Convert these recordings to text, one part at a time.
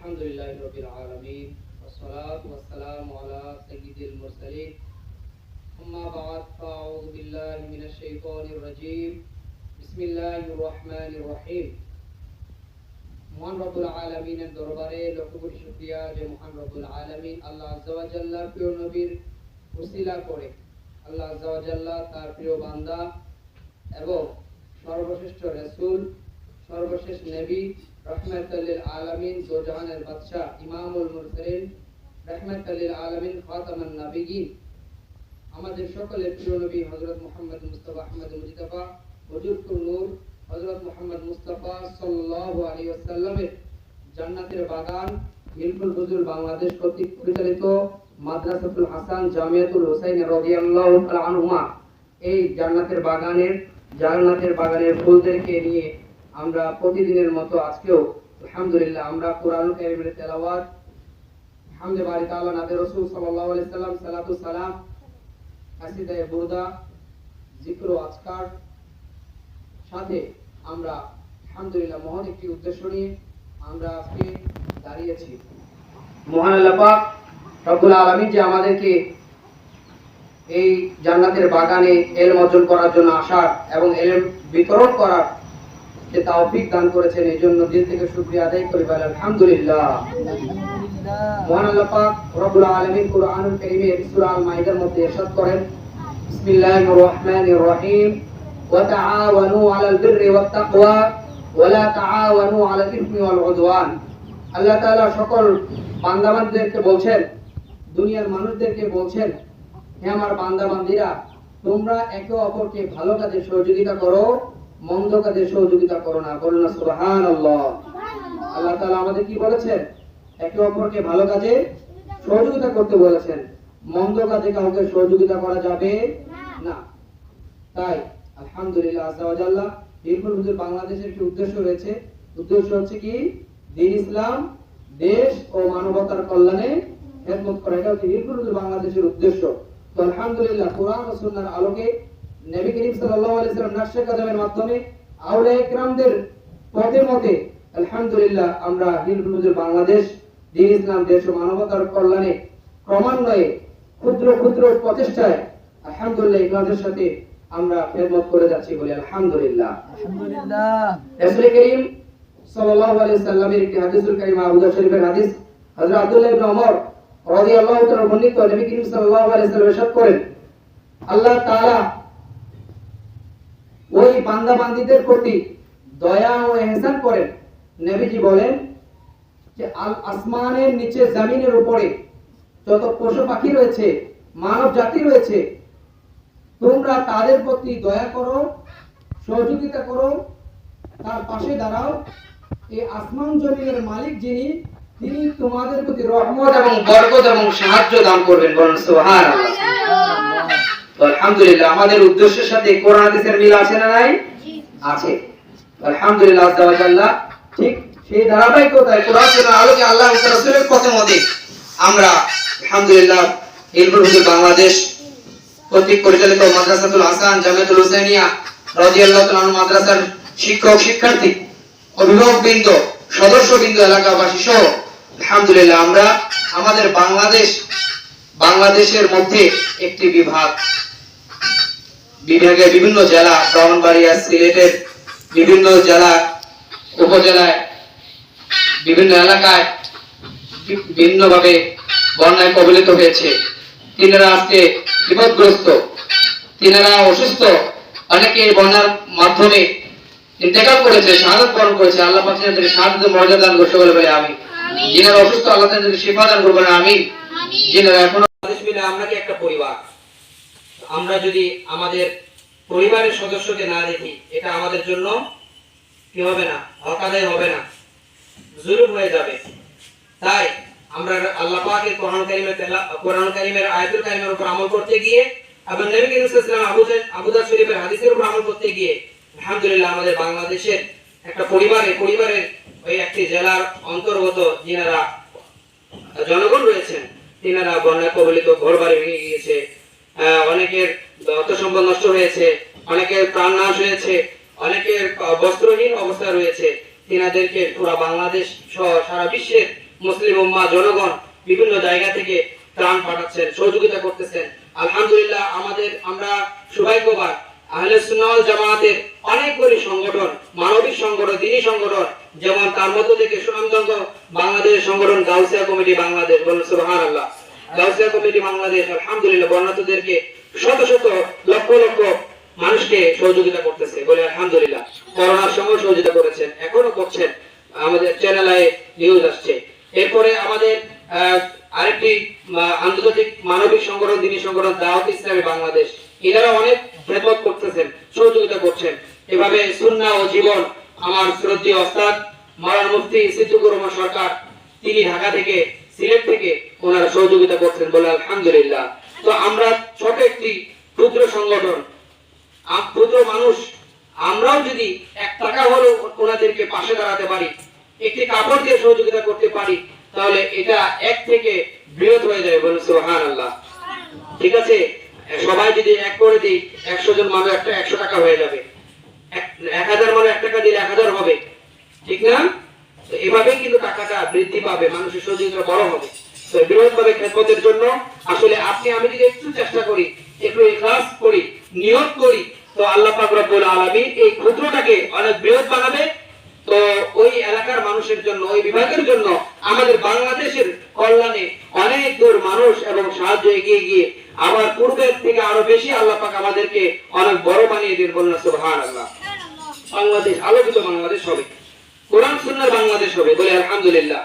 الحمد لله رب العالمين والصلاة والسلام على سيد المرسلين أما بعد فأعوذ بالله من الشيطان الرجيم بسم الله الرحمن الرحيم মহান রব্বুল আলমিনের দরবারে লক্ষ কোটি শুকরিয়া যে মহান রব্বুল আলমিন আল্লাহ আজ্জাওয়াজাল্লাহ প্রিয় নবীর উসিলা করে আল্লাহ আজ্জাওয়াজাল্লাহ তার প্রিয় বান্দা এবং সর্বশ্রেষ্ঠ রাসূল সর্বশেষ নবী রহমাতুল্লিল আলামিন দোজাহানের বাদশাহ ইমামুল মুরসালিন, রহমাতুল্লিল আলামিন খাতামান নাবিয়িন। আমাদের সকলের প্রিয় নবী হযরত মুহাম্মদ মুস্তাফা আহমদ মুজতবা হুজুরতুল নূর, হযরত মুহাম্মদ মুস্তাফা সাল্লাল্লাহু আলাইহি ওয়াসাল্লামের জান্নাতের বাগান হিলফুল হুজুর বাংলাদেশ কর্তৃক পরিচালিত মাদ্রাসাতুল হাসান জামিয়াতুল হুসাইন তাআলা আনহুমা। এই জান্নাতের বাগানের জান্নাতের বাগানের ফুলদেরকে নিয়ে আমরা প্রতিদিনের মতো আজকেও, আলহামদুলিল্লাহ, আমরা কোরআন কারিমের তেলাওয়াত, হামদে বাড়ি তাআলা নাতে রাসূল সাল্লাল্লাহু আলাইহি সাল্লাম, সালাতু সালাম কাসিদায়ে বুরদা জিক্র আজকার সাথে আমরা, আলহামদুলিল্লাহ মহৎ একটি উদ্দেশ্য নিয়ে আমরা আজকে দাঁড়িয়েছি। মহান আল্লাহ পাক রব্বুল আলামিন যে আমাদেরকে এই জান্নাতের বাগানে এলম অর্জন করার জন্য আসার এবং এলম বিতরণ করার যে তাওফিক দান করেছেন এই জন্য দিল থেকে শুকরিয়া আদায় করি বলে আলহামদুলিল্লাহ। মহান আল্লাহ পাক রব্বুল আলামিন কুরআনুল কারীমের সূরা আল মাইদার মধ্যে ইরশাদ করেন। বিসমিল্লাহির রহমানির রহিম। ওয়া তাআওয়ানু আলাল বিররি ওয়াত তাকওয়া ওয়া লা তাআওয়ানু আলাল ইসমি ওয়াল উদওয়ান। আল্লাহ তাআলা সকল বান্দাবান্দিদেরকে বলছেন দুনিয়ার মানুষদেরকে বলছেন হে আমার বান্দা বান্দিরা তোমরা একে অপরকে ভালো কাজে সহযোগিতা করো। মন্দ কাজে সহযোগিতা করো না বলো না সুবহানাল্লাহ। আল্লাহ তাআলা আমাদের কি বলেছেন? একে অপরকে ভালো কাজে সহযোগিতা করতে বলেছেন। মন্দ কাজে কাউকে সহযোগিতা করা যাবে না। তাই আলহামদুলিল্লাহ হুজুর বাংলাদেশের একটি উদ্দেশ্য রয়েছে। উদ্দেশ্য হচ্ছে কি? দিন ইসলাম দেশ ও মানবতার কল্যাণে খেদমত করা। এটা হচ্ছে হুজুর বাংলাদেশের উদ্দেশ্য। তো আলহামদুলিল্লাহ কোরআন ও আলোকে নবী করিম সাল্লাল্লাহু আলাইহি সাল্লাম নকশে কদমের মাধ্যমে আউলিয়া ইকরামদের পথে মতে আলহামদুলিল্লাহ আমরা হিরপুর বাংলাদেশ দিন ইসলাম দেশ ও মানবতার কল্যাণে ক্রমান্বয়ে ক্ষুদ্র ক্ষুদ্র প্রচেষ্টায় আলহামদুলিল্লাহ ইখলাসের সাথে আমরা খেদমত করে যাচ্ছি বলে আলহামদুলিল্লাহ। আলহামদুলিল্লাহ। রাসূল করিম সাল্লাল্লাহু আলাইহি সাল্লামের একটি হাদিসুল কারীম আবু দাউদ শরীফের হাদিস হযরত আব্দুল্লাহ ইবনে ওমর রাদিয়াল্লাহু তাআলা বর্ণিত নবী করিম সাল্লাল্লাহু আলাইহি সাল্লাম ইরশাদ করেন আল্লাহ তাআলা ওই বান্দা বান্দীদের প্রতি দয়া ও ইহসান করেন। নবীজি বলেন যে, আল আসমানের নিচে জমিনের উপরে যত পশু পাখি রয়েছে, মানব জাতি রয়েছে, তোমরা তাদের প্রতি দয়া করো, সহযোগিতা করো, তার পাশে দাঁড়াও। এই আসমান জমিনের মালিক যিনি, তিনি তোমাদের প্রতি রহমত এবং বরকত এবং সাহায্য দান করবেন বলেন সুবহানাল্লাহ। তো আলহামদুলিল্লাহ আমাদের উদ্দেশ্যের সাথে কোরআন হাদিসের মিল আছে না নাই? আছে। আলহামদুলিল্লাহ ঠিক সেই ধারাবাহিকতায় কোরআন আলোকে আল্লাহ রাসূলের পথে মতে আমরা আলহামদুলিল্লাহ বাংলাদেশ কর্তৃক পরিচালিত মাদ্রাসাতুল হাসান জামিয়াতুল হুসাইনিয়া রাদিয়াল্লাহু তাআলা মাদ্রাসার শিক্ষক শিক্ষার্থী অভিভাবক বৃন্দ সদস্য বৃন্দ এলাকাবাসী সহ আলহামদুলিল্লাহ আমরা আমাদের বাংলাদেশ বাংলাদেশের মধ্যে একটি বিভাগ বিভাগের বিভিন্ন জেলা ব্রাহ্মণবাড়িয়া সিলেটের বিভিন্ন জেলা উপজেলায় বিভিন্ন এলাকায় ভিন্নভাবে বন্যায় কবলিত হয়েছে। তিনারা আজকে বিপদগ্রস্ত তিনারা অসুস্থ। অনেকে বন্যার মাধ্যমে ইন্তেকাল করেছে শাহাদত বরণ করেছে। আল্লাহ পাক যেন তাদেরকে শাহাদত মর্যাদা দান করতে বলে বলে আমি যিনারা অসুস্থ আল্লাহ শিফা দান করবেন আমি যিনারা এখনও আমরা কি একটা পরিবার? আমরা যদি আমাদের পরিবারের সদস্যকে না দেখি, এটা আমাদের জন্য কি হবে না? হকাদায় হবে না। জুলুম হয়ে যাবে। তাই আমরা আল্লাহ পাকের কোরআন কারিমের কোরআন কারিমের, আয়াতুল কারিমের উপর আমল করতে গিয়ে এবং নবী করিম সাল্লাল্লাহু আবু জাহ- আবু দাউদ শরীফের হাদিসের উপর আমল করতে গিয়ে আলহামদুলিল্লাহ আমাদের বাংলাদেশের একটা পরিবারে, পরিবারের ওই একটি জেলার অন্তর্গত যিনারা জনগণ রয়েছেন, তিনারা বন্যায় কবলিত ঘর বাড়ি ভেঙে গিয়েছে অনেকের সম্পদ নষ্ট হয়েছে, অনেকের প্রাণ নাশ হয়েছে, অনেকের বস্ত্রহীন অবস্থা রয়েছে। তিনাদেরকে পুরো বাংলাদেশ সহ সারা বিশ্বের মুসলিম উম্মা জনগণ বিভিন্ন জায়গা থেকে ত্রাণ পাঠাচ্ছেন, সহযোগিতা করতেছেন। আলহামদুলিল্লাহ, আমাদের, আমরা সৌভাগ্যবান। আহলে সুন্নাহ জামাতের অনেকগুলি সংগঠন, মানবিক সংগঠন, দিনী সংগঠন, যেমন তার মধ্য থেকে সুনামগঞ্জ বাংলাদেশ সংগঠন গাউসিয়া কমিটি বাংলাদেশ বলুন সুবহানাল্লাহ। গাউসিয়া কমিটি বাংলাদেশ, আলহামদুলিল্লাহ বর্ণাতদেরকে শত শত লক্ষ লক্ষ মানুষকে সহযোগিতা করতেছে। বলে আলহামদুলিল্লাহ, করোনার সময় সহযোগিতা করেছেন, এখনও করছেন। আমাদের চ্যানেলে নিউজ আসছে। এরপরে আমাদের আরেকটি আন্তর্জাতিক মানবিক সংগঠন, দিনী সংগঠন দাওয়াত ইসলামী বাংলাদেশ, এনারা অনেক খেদমত করতেছেন, সহযোগিতা করছেন। এভাবে সুন্না ও জীবন আমার শ্রদ্ধীয় ওস্তাদ, মারান মুফতি সিদ্দিকুর রহমান সরকার, তিনি ঢাকা থেকে সিলেট থেকে ওনারা সহযোগিতা করছেন বলে আলহামদুলিল্লাহ। তো আমরা ছোট একটি ক্ষুদ্র সংগঠন। ক্ষুদ্র মানুষ, আমরাও যদি এক টাকা হলেও ওনাদেরকে পাশে দাঁড়াতে পারি, একটি কাপড় দিয়ে সহযোগিতা করতে পারি, তাহলে এটা এক থেকে বৃহৎ হয়ে যাবে বলুন সুবহান আল্লাহ ঠিক আছে? সবাই যদি এক করে দিই, একশো জন মানুষ একটা একশো টাকা হয়ে যাবে। এক হাজার মানুষ এক টাকা দিলে এক হাজার হবে। ঠিক না? তো এভাবেই কিন্তু টাকাটা বৃদ্ধি পাবে, মানুষের সহযোগিতা বড় হবে। তো বৃহৎ ভাবে খেদমতের জন্য আসলে আপনি, আমি যদি একটু চেষ্টা করি, একটু ইখলাস করি, নিয়ত করি, তো আল্লাহ পাক রব্বুল আলামিন এই ক্ষুদ্রটাকে অনেক বৃহৎ বানাবে। তো ওই এলাকার মানুষের জন্য, ওই বিভাগের জন্য আমাদের বাংলাদেশের কল্যাণে অনেক দূর মানুষ এবং সাহায্য এগিয়ে গিয়ে আবার পূর্বের থেকে আরও বেশি আল্লাহ পাক আমাদেরকে অনেক বড় বানিয়ে দিন বললেন সুবহানাল্লাহ। বাংলাদেশ, আলোকিত বাংলাদেশ হবে। কোরআন সুন্নার বাংলাদেশ হবে, বলে আলহামদুলিল্লাহ।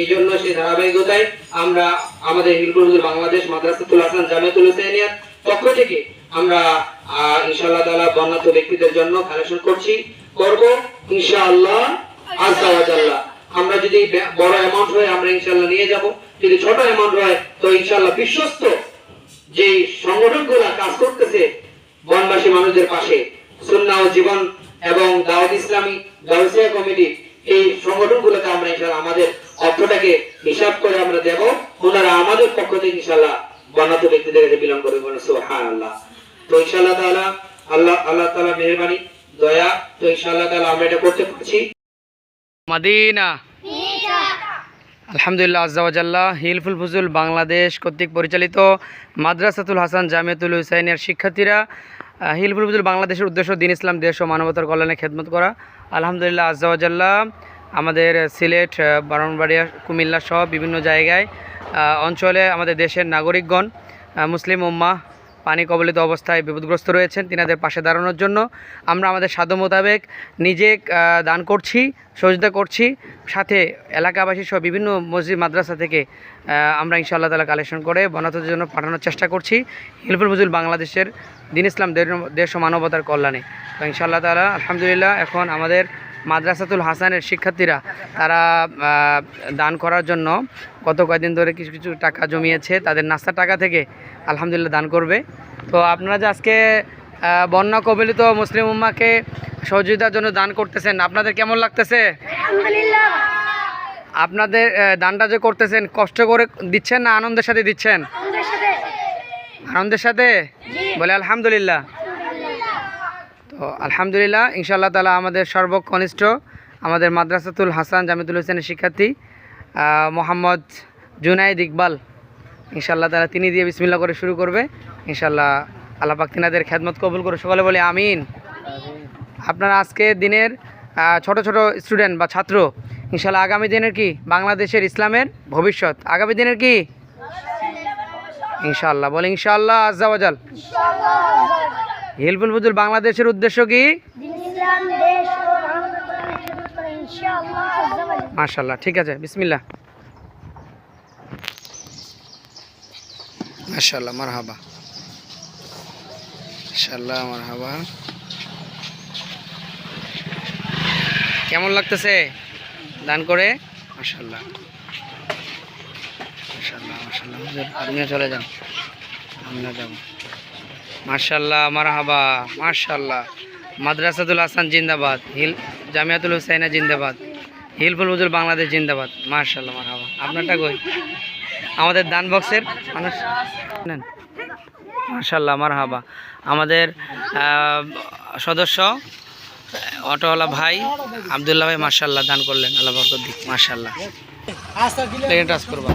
এই জন্য সেই ধারাবাহিকতায় আমরা আমাদের হিলপুর বাংলাদেশ মাদ্রাসাতুল হাসান জামিয়াতুল হুসাইনিয়ার পক্ষ থেকে আমরা ইনশাআল্লাহ তাআলা বর্ণাঢ্য ব্যক্তিদের জন্য কালেকশন করছি, করব ইনশাআল্লাহ আজ্জা আমরা যদি বড় অ্যামাউন্ট হয়, আমরা ইনশাআল্লাহ নিয়ে যাব। যদি ছোট অ্যামাউন্ট হয়, তো ইনশাআল্লাহ বিশ্বস্ত যে সংগঠনগুলো কাজ করতেছে বনবাসী মানুষদের পাশে সুন্না ও জীবন এবং দাওয়াত ইসলামী গাউসিয়া কমিটি এই সংগঠনগুলোকে আমরা ইনশাআল্লাহ আমাদের অর্থটাকে হিসাব করে আমরা দেব। ওনারা আমাদের পক্ষ থেকে ইনশাআল্লাহ বর্ণাঢ্য ব্যক্তিদের কাছে বিলম্ব করবে বলে সুবহানাল্লাহ। তো ইনশাআল্লাহ তাআলা আল্লাহ আল্লাহ তাআলা মেহেরবানি দয়া তো ইনশাআল্লাহ তাআলা আমরা এটা করতে পারছি। মাদিনা। আলহামদুলিল্লাহ আজ্জাওয়াজাল্লাহ হিলফুল ফুজুল বাংলাদেশ কর্তৃক পরিচালিত মাদ্রাসাতুল হাসান জামিয়াতুল হুসাইনের শিক্ষার্থীরা হিলফুল বুজুল বাংলাদেশের উদ্দেশ্য, দিন ইসলাম, দেশ ও মানবতার কল্যাণে খেদমত করা। আলহামদুলিল্লাহ আজ্জাওয়াজাল্লাহ আমাদের সিলেট বারনবাড়িয়া কুমিল্লা সহ বিভিন্ন জায়গায় অঞ্চলে আমাদের দেশের নাগরিকগণ মুসলিম উম্মাহ পানি কবলিত অবস্থায় বিপদগ্রস্ত রয়েছেন, তিনাদের পাশে দাঁড়ানোর জন্য আমরা আমাদের সাধ্য মোতাবেক নিজে দান করছি, সহযোগিতা করছি। সাথে এলাকাবাসী সহ বিভিন্ন মসজিদ, মাদ্রাসা থেকে আমরা ইনশাআল্লাহ তালা কালেকশন করে বনাতদের জন্য পাঠানোর চেষ্টা করছি। হিলফুল ফজুল বাংলাদেশের দিন ইসলাম দেশ- মানবতার কল্যাণে। তো ইনশাআল্লাহ তালা আলহামদুলিল্লাহ, এখন আমাদের মাদ্রাসাতুল হাসানের শিক্ষার্থীরা তারা দান করার জন্য গত কয়েকদিন ধরে কিছু কিছু টাকা জমিয়েছে। তাদের নাস্তার টাকা থেকে আলহামদুলিল্লাহ দান করবে। তো আপনারা যে আজকে বন্যা কবলিত মুসলিম উম্মাকে সহযোগিতার জন্য দান করতেছেন আপনাদের কেমন লাগতেছে? আপনাদের দানটা যে করতেছেন কষ্ট করে দিচ্ছেন না আনন্দের সাথে দিচ্ছেন? আনন্দের সাথে। বলে আলহামদুলিল্লাহ। তো আলহামদুলিল্লাহ, ইনশাআল্লাহ তালা আমাদের সর্বকনিষ্ঠ, আমাদের মাদ্রাসাতুল হাসান জামিতুল হোসেনের শিক্ষার্থী মোহাম্মদ জুনাইদ ইকবাল, ইনশাআল্লাহ তালা তিনি দিয়ে বিসমিল্লা করে শুরু করবে। ইনশাআল্লাহ আল্লাহ পাক তিনাদের খেদমত কবুল করে সকলে বলে আমিন। আপনারা আজকে দিনের ছোট ছোট স্টুডেন্ট বা ছাত্র, ইনশাআল্লাহ আগামী দিনের কি? বাংলাদেশের ইসলামের ভবিষ্যৎ। আগামী দিনের কি? ইনশাআল্লাহ, বলে ইনশাআল্লাহ আজাওয়াজাল হিলফুল ফুজুল বাংলাদেশের উদ্দেশ্য কি। মাশাল্লাহ ঠিক আছে বিসমিল্লাহ। মাশাল্লাহ মারহাবা। মাশাল্লাহ মারহাবা। কেমন লাগতেছে দান করে? মাশাল্লাহ মাশাল্লাহ মাশাল্লাহ আপনিও চলে যান। আমিও যাব মাশাল্লাহ মারহাবা মাশাল্লাহ মাদ্রাসাতুল হাসান জিন্দাবাদ হিল জামিয়াতুল হুসাইনা জিন্দাবাদ হিলফুল হুজুর বাংলাদেশ জিন্দাবাদ মার্শাল্লাহ মারহাবা। আপনারটা কই? আমাদের দান বক্সের মানুষ নেন। মার্শাল্লাহ মারহাবা। আমাদের সদস্য অটোওয়ালা ভাই আবদুল্লাহ ভাই মার্শাল্লাহ দান করলেন। আল্লাহ দিক মার্শাল্লাহ প্লেন টাচ করবা।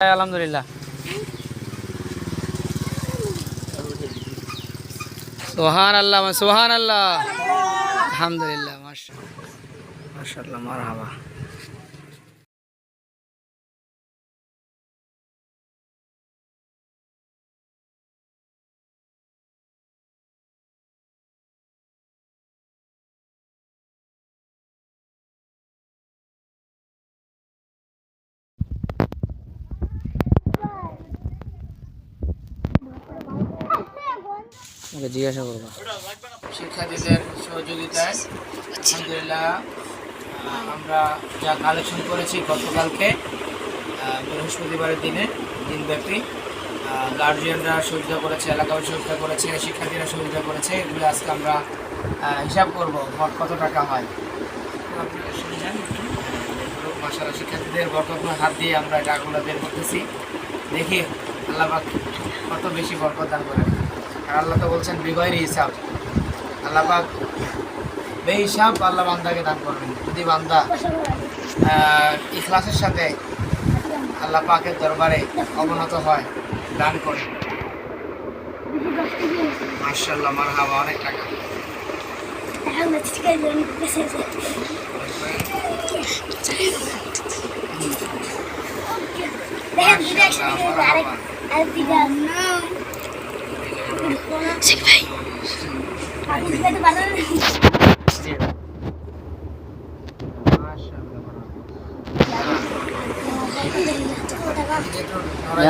আলহামদুলিল্লাহ। সোহান আল্লাহ সোহান আল্লাহ আলহামদুলিল্লাহ মাশাল্লাহ মার হাবা জিজ্ঞাসা করবা। শিক্ষার্থীদের সহযোগিতায় আলহামদুলিল্লাহ আমরা যা কালেকশন করেছি গতকালকে বৃহস্পতিবারের দিনে, দিনব্যাপী গার্জিয়ানরা সহযোগিতা করেছে এলাকাও সহযোগিতা করেছে, শিক্ষার্থীরা সহযোগিতা করেছে, এগুলো আজকে আমরা হিসাব করব মোট কত টাকা হয়। মাসালা শিক্ষার্থীদের বরকতময় হাত দিয়ে আমরা টাকাগুলো বের করতেছি। দেখি আল্লাহ কত বেশি বরকত দান করেন। আর আল্লাহ তো বলছেন বিগয়ের হিসাব। আল্লাহ পাক বেহিসাব আল্লাহ বান্দাকে দান করবেন। যদি বান্দা ইখলাসের সাথে আল্লাহ পাকের দরবারে অবনত হয় দান করে। মার্শাল্লাহ মার হাওয়া অনেক টাকা। মার্শাল্লাহ মার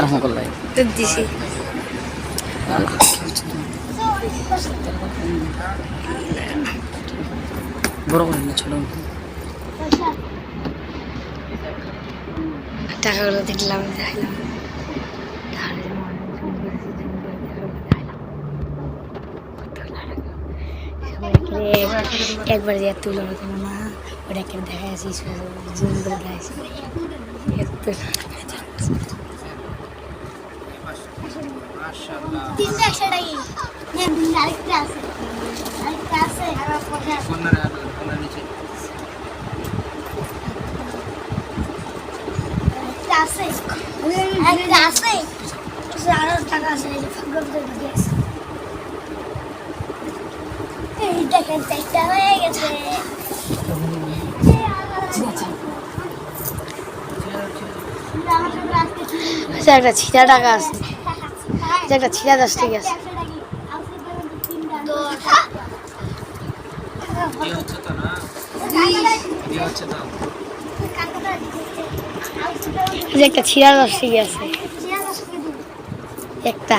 হাওয়া দিছি বড় করে না ছোট। টাকাগুলো দেখলাম দেখলাম একবার দিয়ে তুলো না ওটা একটা দেখা যাচ্ছে জুম করে টাকি আরেকটা আছে আছে আছে টাকা আছে এই যে ফাঁকা ভিতরে ঢুকে আছে এই দেখেন চারটা হয়ে গেছে একটা ছিটা টাকা আছে একটা ছিটা দশ ঠিক আছে একটা ছিটা দশ টাকা আছে একটা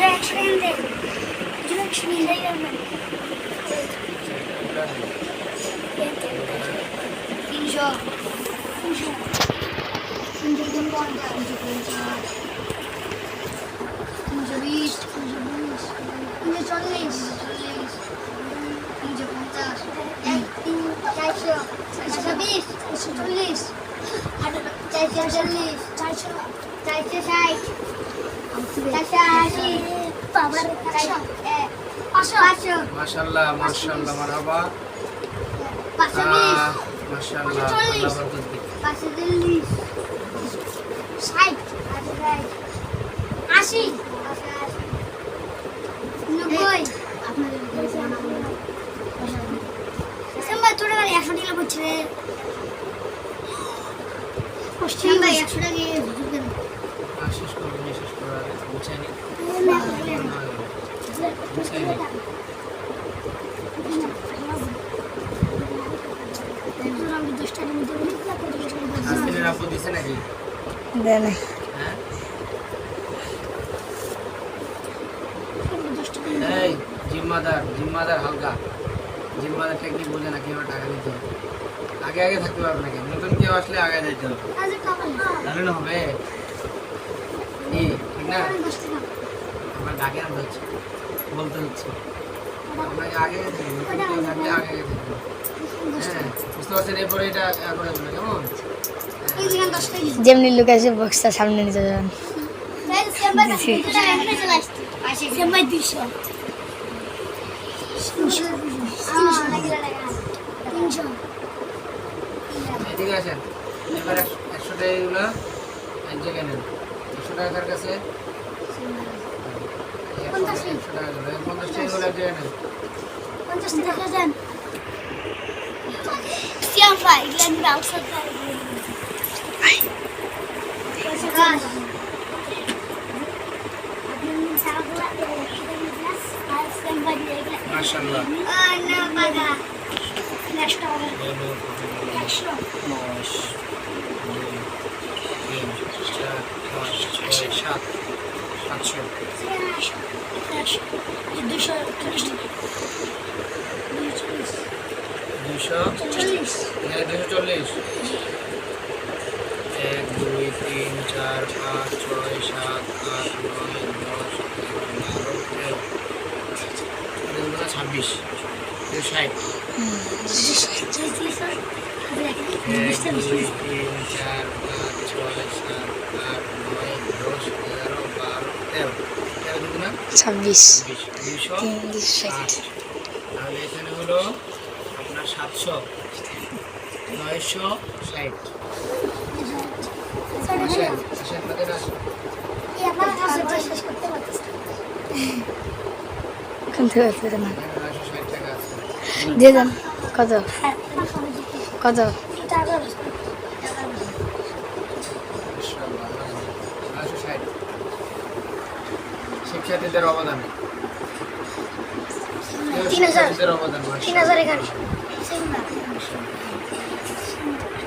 এই যে এনার রাজ আমাদের ওনার আব্বু মাশাল্লাহ মাশাল্লাহ মারহাবা। মাশাল্লাহ আল্লাহ বরকত দিক 80 90 90 90 নাকি হ্যাঁ এই জিম্মাদার জিম্মাদার হালকা। জিম্মাদার টেকনিক বোঝে না কীভাবে টাকা দিতে হবে? আগে আগে থাকতে পারবে না নতুন কেউ আসলে আগে যাইতে হবে। তাহলে হবে? কি? ঠিক না? আমার ডাকে আনতে হচ্ছে। বলতে হচ্ছে। আপনাকে আগে যেতে হবে নতুন কেউ থাকলে আগে আগে থাকতে হ্যাঁ বুঝতে পারছেন? এরপরে এটা করে দেবে কেমন? যেমনি লোক আছে বক্সটা সামনে নিতে যাবেন। ঠিক আছে এবার একশো টাকা এগুলো এক জায়গায় নেন। একশো টাকা কার কাছে? একশো টাকা গুলো এই পঞ্চাশ টাকা এগুলো এক জায়গায় নেন মাশাল্লাহ একশো দশ দুই তিন চার পাঁচ ছয় সাত সাতশো দুশো চল্লিশ এখানে দুশো চল্লিশ। তিন চার পাঁচ ছয় সাত আট নয় দশ এগারো বারো তেরো ছাব্বিশ দুশো ষাট। দুই তিন চার পাঁচ ছয় সাত আট নয় দশ এগারো বারো তেরো। তেরো ছাব্বিশ। দুইশো তাহলে এখানে হলো আপনার সাতশো নয়শো ষাট। দিয়ে দেন কত কত শিক্ষার্থীদের অবদান তিন হাজার। তিন হাজার এখানে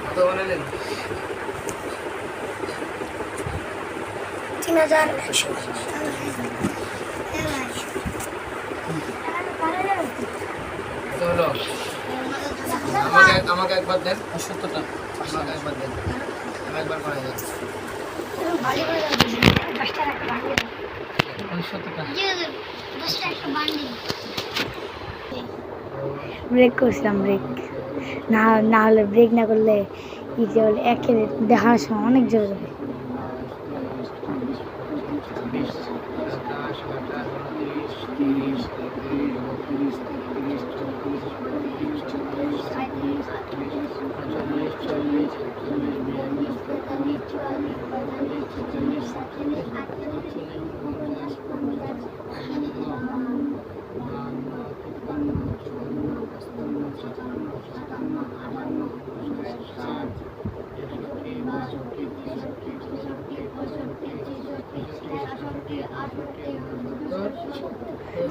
কত বানালেন তিন হাজার। একশো আমাকে আমাকে একবার দেন। সত্তরটা আমাকে একবার দেন। আমি একবার করা ব্রেক করছিলাম ব্রেক না না হলে ব্রেক না করলে ই যে বলে একে দেখানোর সময় অনেক জোরে যাবে।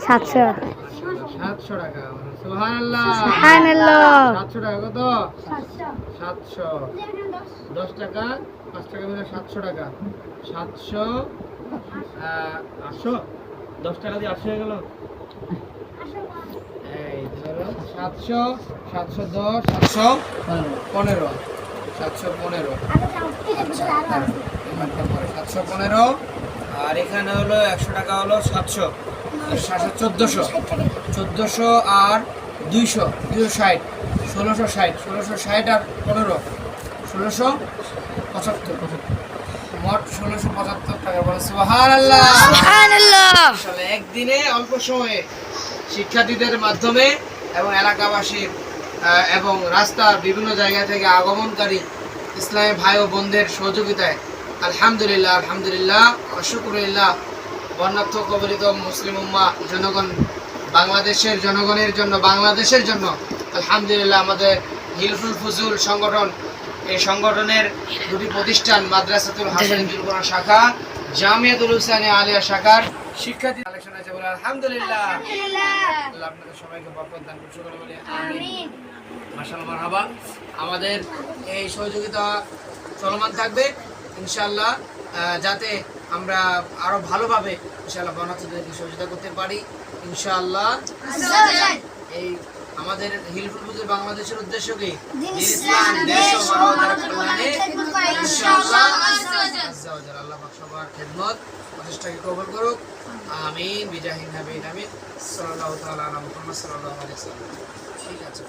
সাতশো সাতশো টাকা সুবহানাল্লাহ। সাতশো টাকা কত? সাতশো। দশ টাকা পাঁচ টাকা মিলে সাতশো টাকা। সাতশো আটশো? দশ টাকা দিয়ে আটশো হয়ে গেল? এই ধরো সাতশো সাতশো দশ সাতশো পনেরো। সাতশো পনেরো। সাতশো পনেরো আর এখানে হলো একশো টাকা হলো সাতশো। চোদ্দোশো চোদ্দোশো আর দুইশো দুশো ষাট ষোলোশো ষাট ষোলোশো ষাট আর পনেরো ষোলোশো পঁচাত্তর মোট ষোলোশো পঁচাত্তর টাকা বলে একদিনে অল্প সময়ে শিক্ষার্থীদের মাধ্যমে এবং এলাকাবাসীর এবং রাস্তার বিভিন্ন জায়গা থেকে আগমনকারী ইসলামী ভাই ও বোনদের সহযোগিতায় আলহামদুলিল্লাহ আলহামদুলিল্লাহ অশুকুরিল্লাহ বন্যার্থ কবলিত মুসলিম উম্মা জনগণ বাংলাদেশের জনগণের জন্য বাংলাদেশের জন্য আলহামদুলিল্লাহ আমাদের হিলফুল ফুজুল সংগঠন এই সংগঠনের দুটি প্রতিষ্ঠান মাদ্রাসাতুল হাসানুল কোরআন শাখা জামিয়াতুল হুসাইনি আলিয়া শাখার শিক্ষার্থী কালেকশন আছে বলে আলহামদুলিল্লাহ। আল্লাহ আপনাদের সবাইকে বরকত দান করুন সকলে বলে আমিন। মাশাআল্লাহ মারহাবা। আমাদের এই সহযোগিতা চলমান থাকবে ইনশাআল্লাহ আহ, যাতে আমরা আরও ভালোভাবে ইনশাআল্লাহ বনার্থীদেরকে সহযোগিতা করতে পারি। ইনশাআল্লাহ এই আমাদের হিলফুল বাংলাদেশের উদ্দেশ্য কি? ইসলাম, দেশ ও মানবতার কল্যাণে ইনশাআল্লাহ। আল্লাহ পাক সবার খেদমত প্রচেষ্টাকে কবুল করুক। আমিন বিজাহিন নবী আমিন। সাল্লাল্লাহু তাআলা আলা মুহাম্মদ সাল্লাল্লাহু আলাইহি ওয়াসাল্লাম। ঠিক আছে।